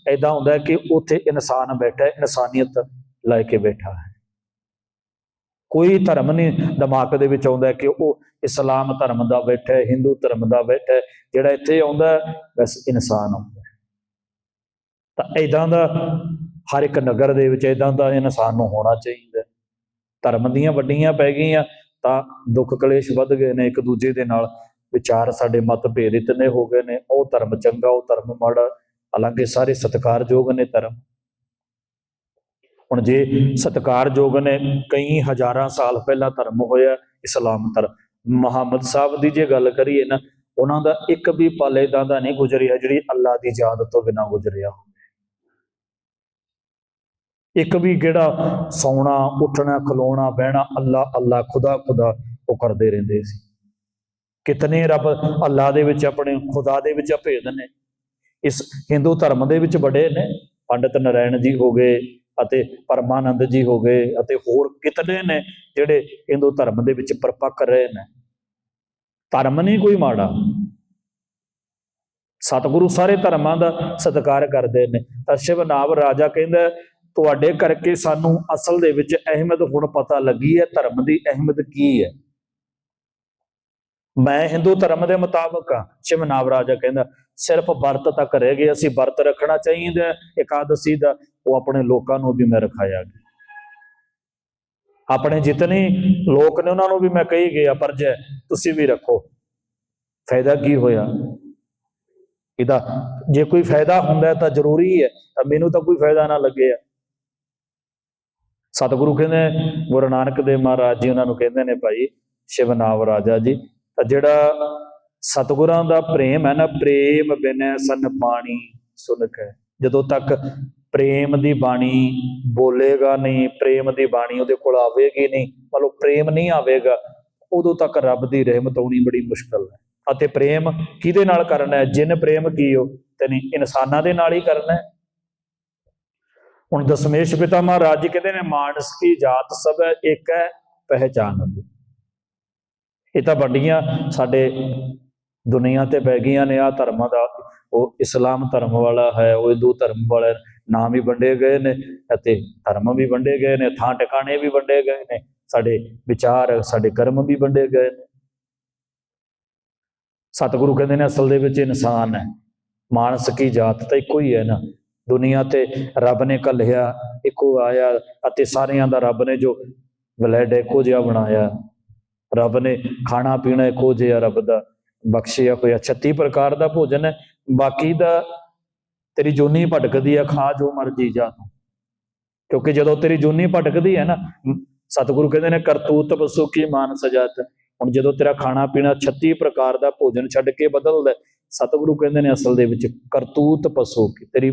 ਐਦਾਂ ਹੁੰਦਾ ਕਿ ਉੱਥੇ ਇਨਸਾਨ ਬੈਠਾ ਹੈ, ਇਨਸਾਨੀਅਤ ਲੈ ਕੇ ਬੈਠਾ ਹੈ। ਕੋਈ ਧਰਮ ਨਹੀਂ ਦਿਮਾਗ ਦੇ ਵਿੱਚ ਆਉਂਦਾ ਕਿ ਉਹ ਇਸਲਾਮ ਧਰਮ ਦਾ ਬੈਠਾ ਹੈ, ਹਿੰਦੂ ਧਰਮ ਦਾ ਬੈਠਾ ਹੈ। ਜਿਹੜਾ ਇੱਥੇ ਆਉਂਦਾ ਬਸ ਇਨਸਾਨ ਆਉਂਦਾ ਤਾਂ ਐਦਾਂ ਦਾ ਹਰ ਇੱਕ ਨਗਰ ਦੇ ਵਿੱਚ ਐਦਾਂ ਦਾ ਇਨਸਾਨ ਨੂੰ ਹੋਣਾ ਚਾਹੀਦਾ। ਧਰਮ ਦੀਆਂ ਵੱਡੀਆਂ ਪੈ ਗਈਆਂ ਤਾਂ ਦੁੱਖ ਕਲੇਸ਼ ਵੱਧ ਗਏ ਨੇ, ਇੱਕ ਦੂਜੇ ਦੇ ਨਾਲ ਵਿਚਾਰ ਸਾਡੇ ਮਤਭੇਦ ਇਤਨੇ ਹੋ ਗਏ ਨੇ। ਉਹ ਧਰਮ ਚੰਗਾ, ਉਹ ਧਰਮ ਮਾੜਾ, ਹਾਲਾਂਕਿ ਸਾਰੇ ਸਤਿਕਾਰਯੋਗ ਨੇ ਧਰਮ। ਹੁਣ ਜੇ ਸਤਿਕਾਰਯੋਗ ਨੇ ਕਈ ਹਜ਼ਾਰਾਂ ਸਾਲ ਪਹਿਲਾਂ ਧਰਮ ਹੋਇਆ, ਇਸਲਾਮ ਧਰਮ, ਮੁਹੰਮਦ ਸਾਹਿਬ ਦੀ ਜੇ ਗੱਲ ਕਰੀਏ ਨਾ, ਉਹਨਾਂ ਦਾ ਇੱਕ ਵੀ ਪਲ ਏਦਾਂ ਦਾ ਨਹੀਂ ਗੁਜ਼ਰਿਆ ਜਿਹੜੀ ਅੱਲਾ ਦੀ ਯਾਦ ਤੋਂ ਬਿਨਾਂ ਗੁਜ਼ਰਿਆ ਹੋਵੇ। ਇੱਕ ਵੀ ਕਿਹੜਾ ਸੌਣਾ, ਉੱਠਣਾ, ਖਲੋਣਾ, ਬਹਿਣਾ ਅੱਲਾ ਅੱਲਾ ਖੁਦਾ ਖੁਦਾ ਉਹ ਕਰਦੇ ਰਹਿੰਦੇ ਸੀ। ਕਿਤਨੇ ਰੱਬ ਅੱਲਾ ਦੇ ਵਿੱਚ ਆਪਣੇ, ਖੁਦਾ ਦੇ ਵਿੱਚ ਭੇਦ ਨੇ ਇਸ ਹਿੰਦੂ ਧਰਮ ਦੇ ਵਿੱਚ ਬੜੇ ਨੇ। ਪੰਡਤ ਨਰਾਇਣ ਜੀ ਹੋ ਗਏ ਅਤੇ ਪਰਮਾਨੰਦ ਜੀ ਹੋ ਗਏ ਅਤੇ ਹੋਰ ਕਿਤਨੇ ਨੇ ਜਿਹੜੇ ਹਿੰਦੂ ਧਰਮ ਦੇ ਵਿੱਚ ਪਰਪੱਕ ਰਹੇ ਨੇ। ਧਰਮ ਨਹੀਂ ਕੋਈ ਮਾੜਾ। ਸਤਿਗੁਰੂ ਸਾਰੇ ਧਰਮਾਂ ਦਾ ਸਤਿਕਾਰ ਕਰਦੇ ਨੇ। ਤਾਂ ਸ਼ਿਵ ਸ਼ਿਵਨਾਵ ਰਾਜਾ ਕਹਿੰਦਾ ਤੁਹਾਡੇ ਕਰਕੇ ਸਾਨੂੰ ਅਸਲ ਦੇ ਵਿੱਚ ਅਹਿਮਦ ਹੁਣ ਪਤਾ ਲੱਗੀ ਹੈ ਧਰਮ ਦੀ ਅਹਿਮਦ ਕੀ ਹੈ। ਮੈਂ ਹਿੰਦੂ ਧਰਮ ਦੇ ਮੁਤਾਬਕ ਆ ਸ਼ਿਵ ਨਾਵਰਾਜਾ ਕਹਿੰਦਾ ਸਿਰਫ ਵਰਤ ਤੱਕ ਰਹਿ ਗਏ ਅਸੀਂ ਵਰਤ ਰੱਖਣਾ ਚਾਹੀਦਾ ਹੈ, ਇਕਾਦਸ਼ੀ ਦਾ ਉਹ ਆਪਣੇ ਲੋਕਾਂ ਨੂੰ ਵੀ ਮੈਂ ਰਖਾਇਆ ਗਿਆ। ਆਪਣੇ ਜਿਤਨੇ ਲੋਕ ਨੇ ਉਹਨਾਂ ਨੂੰ ਵੀ ਮੈਂ ਕਹੀ ਗਿਆ ਪਰ ਜੇ ਤੁਸੀਂ ਵੀ ਰੱਖੋ ਫਾਇਦਾ ਕੀ ਹੋਇਆ? ਇਹਦਾ ਜੇ ਕੋਈ ਫਾਇਦਾ ਹੁੰਦਾ ਤਾਂ ਜ਼ਰੂਰੀ ਹੈ ਤਾਂ ਮੈਨੂੰ ਤਾਂ ਕੋਈ ਫਾਇਦਾ ਨਾ ਲੱਗਿਆ ਸਤਿਗੁਰੂ ਕਹਿੰਦੇ ਗੁਰੂ ਨਾਨਕ ਦੇਵ ਮਹਾਰਾਜ ਜੀ ਉਹਨਾਂ ਨੂੰ ਕਹਿੰਦੇ ਨੇ ਭਾਈ, ਸ਼ਿਵ ਸ਼ਿਵਨਾਵ ਰਾਜਾ ਜੀ। ਤਾਂ ਜਿਹੜਾ ਸਤਿਗੁਰਾਂ ਦਾ ਪ੍ਰੇਮ ਹੈ ਨਾ, ਪ੍ਰੇਮ ਬਿਨੈ ਸਨ ਪਾਣੀ ਸੁਨਕ ਹੈ। ਜਦੋਂ ਤੱਕ ਪ੍ਰੇਮ ਦੀ ਬਾਣੀ ਬੋਲੇਗਾ ਨਹੀਂ, ਪ੍ਰੇਮ ਦੀ ਬਾਣੀ ਉਹਦੇ ਕੋਲ ਆਵੇਗੀ ਨਹੀਂ, ਮਤਲਬ ਪ੍ਰੇਮ ਨਹੀਂ ਆਵੇਗਾ, ਉਦੋਂ ਤੱਕ ਰੱਬ ਦੀ ਰਹਿਮਤ ਆਉਣੀ ਬੜੀ ਮੁਸ਼ਕਲ ਹੈ। ਅਤੇ ਪ੍ਰੇਮ ਕਿਹਦੇ ਨਾਲ ਕਰਨਾ ਹੈ? ਜਿਨ ਪ੍ਰੇਮ ਕੀਓ, ਤੇ ਨਹੀਂ, ਇਨਸਾਨਾਂ ਦੇ ਨਾਲ ਹੀ ਕਰਨਾ ਹੈ। ਹੁਣ ਦਸਮੇਸ਼ ਪਿਤਾ ਮਹਾਰਾਜ ਜੀ ਕਹਿੰਦੇ ਨੇ, ਮਾਨਸ ਕੀ ਜਾਤ ਸਭ ਹੈ, ਇੱਕ ਹੈ ਪਹਿਚਾਨ ਇਹ ਤਾਂ ਵੱਡੀਆਂ ਸਾਡੇ ਦੁਨੀਆ ਤੇ ਪੈ ਗਈਆਂ ਨੇ ਆ ਧਰਮਾਂ ਦਾ ਉਹ ਇਸਲਾਮ ਧਰਮ ਵਾਲਾ ਹੈ, ਉਹ ਹਿੰਦੂ ਧਰਮ ਵਾਲਾ ਨਾਮ ਵੀ ਵੰਡੇ ਗਏ ਨੇ ਅਤੇ ਧਰਮ ਵੀ ਵੰਡੇ ਗਏ ਨੇ, ਥਾਂ ਟਿਕਾਣੇ ਵੀ ਵੰਡੇ ਗਏ ਨੇ, ਸਾਡੇ ਵਿਚਾਰ, ਸਾਡੇ ਕਰਮ ਵੀ ਵੰਡੇ ਗਏ ਨੇ। ਸਤਿਗੁਰੂ ਕਹਿੰਦੇ ਨੇ, ਅਸਲ ਦੇ ਵਿੱਚ ਇਨਸਾਨ ਹੈ, ਮਾਨਸ ਕੀ ਜਾਤ ਤਾਂ ਇੱਕੋ ਹੀ ਹੈ ਨਾ। ਦੁਨੀਆ ਤੇ ਰੱਬ ਨੇ ਘੱਲਿਆ, ਇੱਕੋ ਆਇਆ ਅਤੇ ਸਾਰਿਆਂ ਦਾ ਰੱਬ ਨੇ ਜੋ ਵਲੈਡ ਇੱਕੋ ਜਿਹਾ ਬਣਾਇਆ। ਰੱਬ ਨੇ ਖਾਣਾ ਪੀਣਾ ਇੱਕੋ ਜਿਹਾ ਰੱਬ ਦਾ ਬਖਸ਼ਿਆ ਹੋਇਆ। 36 ਪ੍ਰਕਾਰ ਦਾ ਭੋਜਨ ਹੈ। ਬਾਕੀ ਦਾ ਤੇਰੀ ਜੋਨੀ ਭਟਕਦੀ ਆ, ਖਾ ਜੋ ਮਰਜ਼ੀ ਜਾ ਕਿਉਂਕਿ ਜਦੋਂ ਤੇਰੀ ਜੋਨੀ ਭਟਕਦੀ ਹੈ ਨਾ ਸਤਿਗੁਰੂ ਕਹਿੰਦੇ ਨੇ, ਕਰਤੂਤ ਪਸੂ ਕੀ ਮਾਨ ਸਜਾਤ। ਹੁਣ ਜਦੋਂ ਤੇਰਾ ਖਾਣਾ ਪੀਣਾ 36 ਪ੍ਰਕਾਰ ਦਾ ਭੋਜਨ ਛੱਡ ਕੇ ਬਦਲਦਾ ਸਤਿਗੁਰੂ ਕਹਿੰਦੇ ਨੇ ਅਸਲ ਦੇ ਵਿੱਚ ਕਰਤੂਤ ਪਸੂ ਕੀ ਤੇਰੀ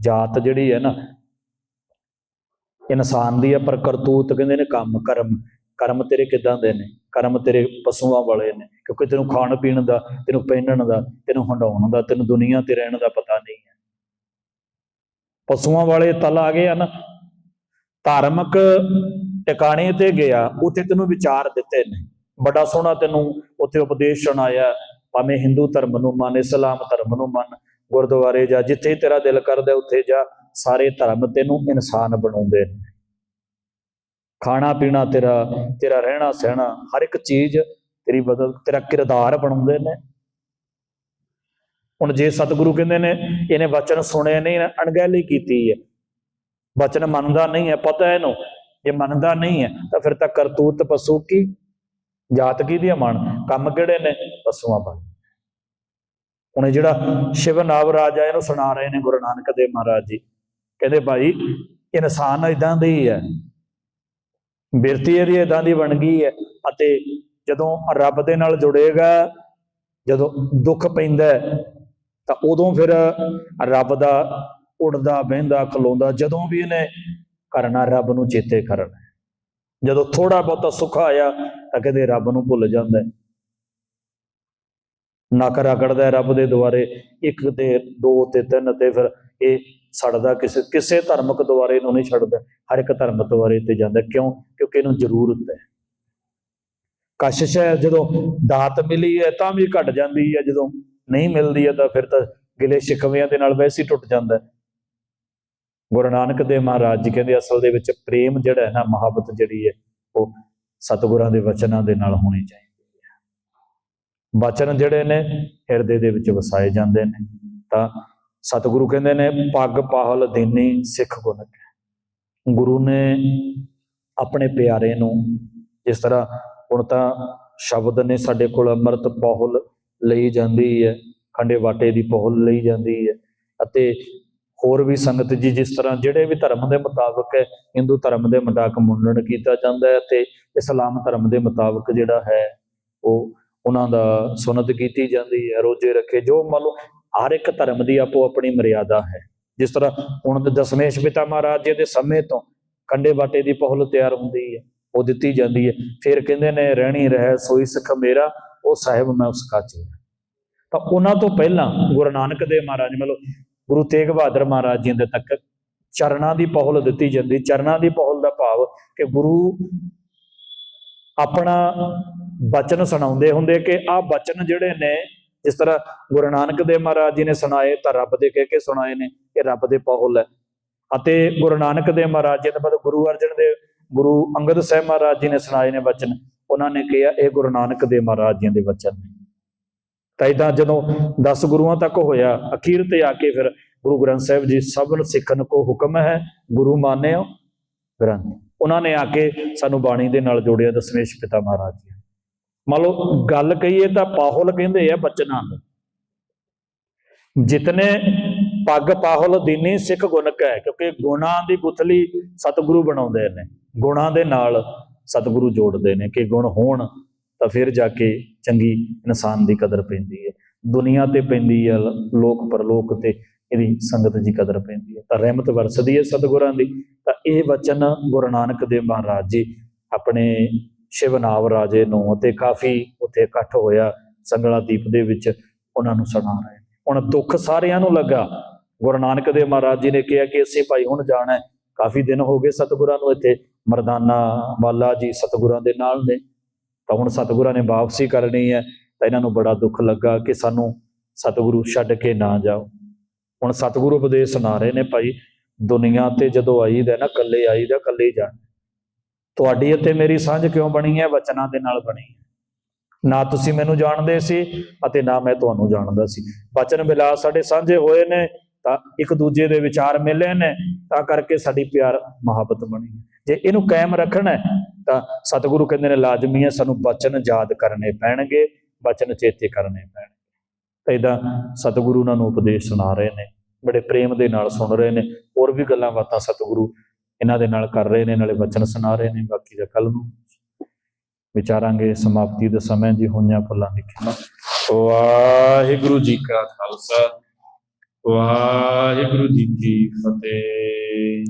ਜਾਤ ਜਿਹੜੀ ਹੈ ਨਾ, ਇਨਸਾਨ ਦੀ ਹੈ, ਪਰ ਕਰਤੂਤ ਕਹਿੰਦੇ ਨੇ ਕੰਮ, ਕਰਮ। ਕਰਮ ਤੇਰੇ ਕਿਦਾਂ ਦੇ ਨੇ? ਕਰਮ ਤੇਰੇ ਪਸ਼ੂਆਂ ਵਾਲੇ ਨੇ। ਕਿਉਂਕਿ ਤੈਨੂੰ ਖਾਣ ਪੀਣ ਦਾ, ਤੈਨੂੰ ਪਹਿਨਣ ਦਾ, ਤੈਨੂੰ ਹੰਡਾਉਣ ਦਾ, ਤੈਨੂੰ ਦੁਨੀਆ ਤੇ ਰਹਿਣ ਦਾ ਪਤਾ ਨਹੀਂ ਹੈ। ਪਸ਼ੂਆਂ ਵਾਲੇ ਤਲ ਆ ਗਏ ਹਨ ਧਾਰਮਿਕ ਟਿਕਾਣੇ ਤੇ ਗਿਆ, ਉੱਥੇ ਤੈਨੂੰ ਵਿਚਾਰ ਦਿੱਤੇ ਨੇ। ਬੜਾ ਸੋਹਣਾ ਤੈਨੂੰ ਉੱਥੇ ਉਪਦੇਸ਼ ਸੁਣਾਇਆ। ਭਾਵੇਂ ਹਿੰਦੂ ਧਰਮ ਨੂੰ ਮੰਨ, ਇਸਲਾਮ ਧਰਮ ਨੂੰ ਮੰਨ ਗੁਰਦੁਆਰੇ ਜਾ ਜਿੱਥੇ ਤੇਰਾ ਦਿਲ ਕਰਦਾ ਉੱਥੇ ਜਾ ਸਾਰੇ ਧਰਮ ਤੈਨੂੰ ਇਨਸਾਨ ਬਣਾਉਂਦੇ ਨੇ। ਖਾਣਾ ਪੀਣਾ ਤੇਰਾ ਤੇਰਾ ਰਹਿਣਾ ਸਹਿਣਾ, ਹਰ ਇੱਕ ਚੀਜ਼ ਤੇਰੀ ਬਦਲ, ਤੇਰਾ ਕਿਰਦਾਰ ਬਣਾਉਂਦੇ ਨੇ। ਹੁਣ ਜੇ ਸਤਿਗੁਰੂ ਕਹਿੰਦੇ ਨੇ, ਇਹਨੇ ਵਚਨ ਸੁਣੇ ਨਹੀਂ ਅਣਗਹਿਲੀ ਕੀਤੀ ਹੈ। ਵਚਨ ਮੰਨਦਾ ਨਹੀਂ ਹੈ, ਪਤਾ ਇਹਨੂੰ। ਜੇ ਮੰਨਦਾ ਨਹੀਂ ਹੈ, ਤਾਂ ਫਿਰ ਤਾਂ ਕਰਤੂਤ ਪਸ਼ੂ ਕੀ? ਜਾਤ ਕੀ ਦੀ ਮਨ ਕੰਮ ਕਿਹੜੇ ਨੇ? ਪਸ਼ੂਆਂ ਬਣ ਹੁਣ ਇਹ ਜਿਹੜਾ ਸ਼ਿਵ ਨਾਵ ਰਾਜਾ ਇਹਨੂੰ ਸੁਣਾ ਰਹੇ ਨੇ ਗੁਰੂ ਨਾਨਕ ਦੇਵ ਮਹਾਰਾਜ ਜੀ। ਕਹਿੰਦੇ ਭਾਈ, ਇਨਸਾਨ ਇਦਾਂ ਦੇ ਹੀ ਹੈ ਬਿਰਤੀ ਇਹਦੀ ਇਦਾਂ ਦੀ ਬਣ ਗਈ ਹੈ ਅਤੇ ਜਦੋਂ ਰੱਬ ਦੇ ਨਾਲ ਜੁੜੇਗਾ, ਜਦੋਂ ਦੁੱਖ ਪੈਂਦਾ ਤਾਂ ਉਦੋਂ ਫਿਰ ਰੱਬ ਦਾ ਉੜਦਾ ਬਹਿੰਦਾ ਖਲੋਂਦਾ, ਜਦੋਂ ਵੀ ਇਹਨੇ ਕਰਨਾ ਰੱਬ ਨੂੰ ਚੇਤੇ ਕਰਨਾ। ਜਦੋਂ ਥੋੜਾ ਬਹੁਤਾ ਸੁੱਖ ਆਇਆ ਤਾਂ ਕਦੇ ਰੱਬ ਨੂੰ ਭੁੱਲ ਜਾਂਦਾ ਹੈ ਨੱਕ ਰਗੜਦਾ ਰੱਬ ਦੇ ਦੁਆਰੇ, ਇੱਕ ਤੇ ਦੋ ਤੇ ਤਿੰਨ ਤੇ ਫਿਰ ਇਹ ਛੱਡਦਾ ਕਿਸੇ ਕਿਸੇ ਧਰਮਕ ਦੁਆਰੇ ਨੂੰ ਨਹੀਂ ਛੱਡਦਾ, ਹਰ ਇੱਕ ਧਰਮ ਦੁਆਰੇ ਤੇ ਜਾਂਦਾ। ਕਿਉਂ? ਕਿਉਂਕਿ ਇਹਨੂੰ ਜ਼ਰੂਰਤ ਹੈ। ਕਸ਼ਿਸ਼ ਹੈ ਜਦੋਂ ਦਾਤ ਮਿਲੀ ਹੈ ਤਾਂ ਵੀ ਘਟ ਜਾਂਦੀ ਹੈ, ਜਦੋਂ ਨਹੀਂ ਮਿਲਦੀ ਹੈ ਤਾਂ ਫਿਰ ਤਾਂ ਗਿਲੇ ਸ਼ਿਕਵਿਆਂ ਦੇ ਨਾਲ ਵੈਸੇ ਹੀ ਟੁੱਟ ਜਾਂਦਾ ਗੁਰੂ ਨਾਨਕ ਦੇਵ ਮਹਾਰਾਜ ਜੀ ਕਹਿੰਦੇ, ਅਸਲ ਦੇ ਵਿੱਚ ਪ੍ਰੇਮ ਜਿਹੜਾ ਹੈ ਨਾ, ਮੁਹੱਬਤ ਜਿਹੜੀ ਹੈ, ਉਹ ਸਤਿਗੁਰਾਂ ਦੇ ਵਚਨਾਂ ਦੇ ਨਾਲ ਹੋਣੀ ਚਾਹੀਦੀ ਹੈ ਵਚਨ ਜਿਹੜੇ ਨੇ, ਹਿਰਦੇ ਦੇ ਵਿੱਚ ਵਸਾਏ ਜਾਂਦੇ ਨੇ। ਤਾਂ ਸਤਿਗੁਰੂ ਕਹਿੰਦੇ ਨੇ, ਪੱਗ ਪਾਹਲ ਦੇਨੀ ਸਿੱਖ ਗੁਣ ਗੁਰੂ ਨੇ ਆਪਣੇ ਪਿਆਰੇ ਨੂੰ ਜਿਸ ਤਰ੍ਹਾਂ ਹੁਣ ਤਾਂ ਸ਼ਬਦ ਨੇ ਸਾਡੇ ਕੋਲ ਅੰਮ੍ਰਿਤ ਪਹੁਲ ਲਈ ਜਾਂਦੀ ਹੈ, ਖੰਡੇ ਵਾਟੇ ਦੀ ਪਹੁਲ ਲਈ ਜਾਂਦੀ ਹੈ, ਅਤੇ ਹੋਰ ਵੀ ਸੰਗਤ ਜੀ ਜਿਸ ਤਰ੍ਹਾਂ ਜਿਹੜੇ ਵੀ ਧਰਮ ਦੇ ਮੁਤਾਬਕ ਹੈ, ਹਿੰਦੂ ਧਰਮ ਦੇ ਮੁਤਾਬਕ ਮੁੰਡਨ ਕੀਤਾ ਜਾਂਦਾ ਹੈ ਤੇ ਇਸਲਾਮ ਧਰਮ ਦੇ ਮੁਤਾਬਕ ਜਿਹੜਾ ਹੈ, ਉਹ ਉਹਨਾਂ ਦਾ ਸੁਨਤ ਕੀਤੀ ਜਾਂਦੀ ਹੈ, ਰੋਜ਼ੇ ਰੱਖੇ, ਜੋ ਮੰਨ ਲਓ ਹਰ ਇੱਕ ਧਰਮ ਦੀ ਆਪੋ ਆਪਣੀ ਮਰਿਆਦਾ ਹੈ। ਜਿਸ ਤਰ੍ਹਾਂ ਹੁਣ ਤੇ ਦਸਮੇਸ਼ ਪਿਤਾ ਮਹਾਰਾਜ ਜੀ ਦੇ ਸਮੇਂ ਤੋਂ ਕੰਡੇ ਬਾਟੇ ਦੀ ਪਹੁਲ ਤਿਆਰ ਹੁੰਦੀ ਹੈ, ਉਹ ਦਿੱਤੀ ਜਾਂਦੀ ਹੈ। ਫਿਰ ਕਹਿੰਦੇ ਨੇ, ਰਹਿਣੀ, ਰਹਿ, ਸੋਈ ਸਿੱਖ ਮੇਰਾ, ਉਹ ਸਾਹਿਬ ਮੈਂ ਉਸ ਕਾ ਚੇਰਾ ਤਾਂ ਉਹਨਾਂ ਤੋਂ ਪਹਿਲਾਂ ਗੁਰੂ ਨਾਨਕ ਦੇਵ ਮਹਾਰਾਜ ਮਤਲਬ ਗੁਰੂ ਤੇਗ ਬਹਾਦਰ ਮਹਾਰਾਜ ਜੀ ਦੇ ਤੱਕ ਚਰਨਾਂ ਦੀ ਪਹੁਲ ਦਿੱਤੀ ਜਾਂਦੀ, ਚਰਨਾਂ ਦੀ ਪਹੁਲ ਦਾ ਭਾਵ ਕਿ ਗੁਰੂ ਆਪਣਾ ਬਚਨ ਸੁਣਾਉਂਦੇ ਹੁੰਦੇ ਕਿ ਆਹ ਬਚਨ ਜਿਹੜੇ ਨੇ, ਜਿਸ ਤਰ੍ਹਾਂ ਗੁਰੂ ਨਾਨਕ ਦੇਵ ਮਹਾਰਾਜ ਜੀ ਨੇ ਸੁਣਾਏ, ਤਾਂ ਰੱਬ ਦੇ ਕਹਿ ਕੇ ਸੁਣਾਏ ਨੇ, ਇਹ ਰੱਬ ਦੇ ਪਹੁਲ ਹੈ। ਅਤੇ ਗੁਰੂ ਨਾਨਕ ਦੇਵ ਮਹਾਰਾਜ ਜੀ ਦੇ ਬਾਅਦ ਗੁਰੂ ਅਰਜਨ ਦੇਵ, ਗੁਰੂ ਅੰਗਦ ਸਾਹਿਬ ਮਹਾਰਾਜ ਜੀ ਨੇ ਸੁਣਾਏ ਨੇ ਬਚਨ। ਉਹਨਾਂ ਨੇ ਕਿਹਾ, ਇਹ ਗੁਰੂ ਨਾਨਕ ਦੇਵ ਮਹਾਰਾਜ ਜੀ ਦੇ ਵਚਨ ਨੇ। ਤਾਂ ਇਦਾਂ ਜਦੋਂ 10 ਗੁਰੂਆਂ ਤੱਕ ਹੋਇਆ, ਅਖੀਰ ਤੇ ਆ ਕੇ ਫਿਰ ਗੁਰੂ ਗ੍ਰੰਥ ਸਾਹਿਬ ਜੀ ਸਭ ਨੂੰ ਸਿੱਖਣ ਕੋ ਹੁਕਮ ਹੈ, ਗੁਰੂ ਮਾਨਿਓ, ਗ੍ਰੰਥ। ਉਹਨਾਂ ਨੇ ਆ ਕੇ ਸਾਨੂੰ ਬਾਣੀ ਦੇ ਨਾਲ ਜੋੜਿਆ ਦਸਮੇਸ਼ ਪਿਤਾ ਮਹਾਰਾਜ ਜੀ। ਮੰਨ ਲਓ, ਗੱਲ ਕਹੀਏ ਤਾਂ ਪਾਹੁਲ ਕਹਿੰਦੇ ਆ ਬਚਨਾਂ ਨੂੰ। ਜਿਤਨੇ ਪੱਗ ਪਾਹੁਲ ਦੀਨੀ, ਸਿੱਖ ਗੁਣਕ ਹੈ ਕਿਉਂਕਿ ਗੁਣਾਂ ਦੀ ਗੁਥਲੀ ਸਤਿਗੁਰੂ ਬਣਾਉਂਦੇ ਨੇ। ਗੁਣਾਂ ਦੇ ਨਾਲ ਸਤਿਗੁਰੂ ਜੋੜਦੇ ਨੇ ਕਿ ਗੁਣ ਹੋਣ ਤਾਂ ਫਿਰ ਜਾ ਕੇ ਚੰਗੀ ਇਨਸਾਨ ਦੀ ਕਦਰ ਪੈਂਦੀ ਹੈ। ਦੁਨੀਆ ਤੇ ਪੈਂਦੀ ਹੈ ਲੋਕ ਪਰਲੋਕ ਤੇ ਇਹਦੀ ਸੰਗਤ ਦੀ ਕਦਰ ਪੈਂਦੀ ਹੈ। ਤਾਂ ਰਹਿਮਤ ਵਰਸਦੀ ਹੈ ਸਤਿਗੁਰਾਂ ਦੀ। ਤਾਂ ਇਹ ਵਚਨ ਗੁਰੂ ਨਾਨਕ ਦੇਵ ਮਹਾਰਾਜ ਜੀ ਆਪਣੇ ਸ਼ਿਵਨਾਵ ਰਾਜੇ ਨੂੰ ਅਤੇ ਕਾਫੀ ਉੱਥੇ ਇਕੱਠ ਹੋਇਆ ਸੰਗਲਾ ਦੀਪ ਦੇ ਵਿੱਚ ਉਹਨਾਂ ਨੂੰ ਸੁਣਾ ਰਹੇ ਹੁਣ ਦੁੱਖ ਸਾਰਿਆਂ ਨੂੰ ਲੱਗਾ। ਗੁਰੂ ਨਾਨਕ ਦੇਵ ਮਹਾਰਾਜ ਜੀ ਨੇ ਕਿਹਾ ਕਿ ਅਸੀਂ ਭਾਈ ਹੁਣ ਜਾਣਾ ਹੈ। ਕਾਫੀ ਦਿਨ ਹੋ ਗਏ ਸਤਿਗੁਰਾਂ ਨੂੰ ਇੱਥੇ। ਮਰਦਾਨਾ ਵਾਲਾ ਜੀ ਸਤਿਗੁਰਾਂ ਦੇ ਨਾਲ ਨੇ। ਤਾਂ ਹੁਣ ਸਤਿਗੁਰਾਂ ਨੇ ਵਾਪਸੀ ਕਰਨੀ ਹੈ। ਤਾਂ ਇਹਨਾਂ ਨੂੰ ਬੜਾ ਦੁੱਖ ਲੱਗਾ ਕਿ ਸਾਨੂੰ ਸਤਿਗੁਰੂ ਛੱਡ ਕੇ ਨਾ ਜਾਓ। ਹੁਣ ਸਤਿਗੁਰੂ ਉਪਦੇਸ਼ ਸੁਣਾ ਰਹੇ ਨੇ ਭਾਈ, ਦੁਨੀਆ ਤੇ ਜਦੋਂ ਆਈਦਾ ਨਾ ਕੱਲੇ ਆਈਦਾ ਕੱਲੇ ਹੀ ਜਾਣਾ ਤੁਹਾਡੀ ਅਤੇ ਮੇਰੀ ਸਾਂਝ ਕਿਉਂ ਬਣੀ ਹੈ? ਵਚਨਾਂ ਦੇ ਨਾਲ ਬਣੀ ਹੈ। ਨਾ ਤੁਸੀਂ ਮੈਨੂੰ ਜਾਣਦੇ ਸੀ ਅਤੇ ਨਾ ਮੈਂ ਤੁਹਾਨੂੰ ਜਾਣਦਾ ਸੀ। ਵਚਨ ਮਿਲਾ ਸਾਡੇ ਸਾਂਝੇ ਹੋਏ ਨੇ, ਤਾਂ ਇੱਕ ਦੂਜੇ ਦੇ ਵਿਚਾਰ ਮਿਲੇ ਨੇ, ਤਾਂ ਕਰਕੇ ਸਾਡੀ ਪਿਆਰ ਮੁਹੱਬਤ ਬਣੀ ਜੇ ਇਹਨੂੰ ਕਾਇਮ ਰੱਖਣਾ ਤਾਂ ਸਤਿਗੁਰੂ ਕਹਿੰਦੇ ਨੇ, ਲਾਜ਼ਮੀ ਹੈ ਸਾਨੂੰ ਬਚਨ ਯਾਦ ਕਰਨੇ ਪੈਣਗੇ, ਬਚਨ ਚੇਤੇ ਕਰਨੇ ਪੈਣਗੇ। ਤਾਂ ਇਦਾਂ ਸਤਿਗੁਰੂ ਉਹਨਾਂ ਨੂੰ ਉਪਦੇਸ਼ ਸੁਣਾ ਰਹੇ ਨੇ, ਬੜੇ ਪ੍ਰੇਮ ਦੇ ਨਾਲ ਸੁਣ ਰਹੇ ਨੇ, ਹੋਰ ਵੀ ਗੱਲਾਂ ਬਾਤਾਂ ਸਤਿਗੁਰੂ ਇਹਨਾਂ ਦੇ ਨਾਲ ਕਰ ਰਹੇ ਨੇ, ਨਾਲੇ ਵਚਨ ਸੁਣਾ ਰਹੇ ਨੇ, ਬਾਕੀ ਦਾ ਕੱਲ ਨੂੰ ਵਿਚਾਰਾਂਗੇ ਸਮਾਪਤੀ ਦੇ ਸਮੇਂ ਜੀ, ਹੋਈਆਂ ਫੁੱਲਾਂ ਦੀ ਖਿਮਾ। ਵਾਹਿਗੁਰੂ ਜੀ ਕਾ ਖਾਲਸਾ, ਵਾਹਿਗੁਰੂ ਜੀ ਕੀ ਫਤਿਹ।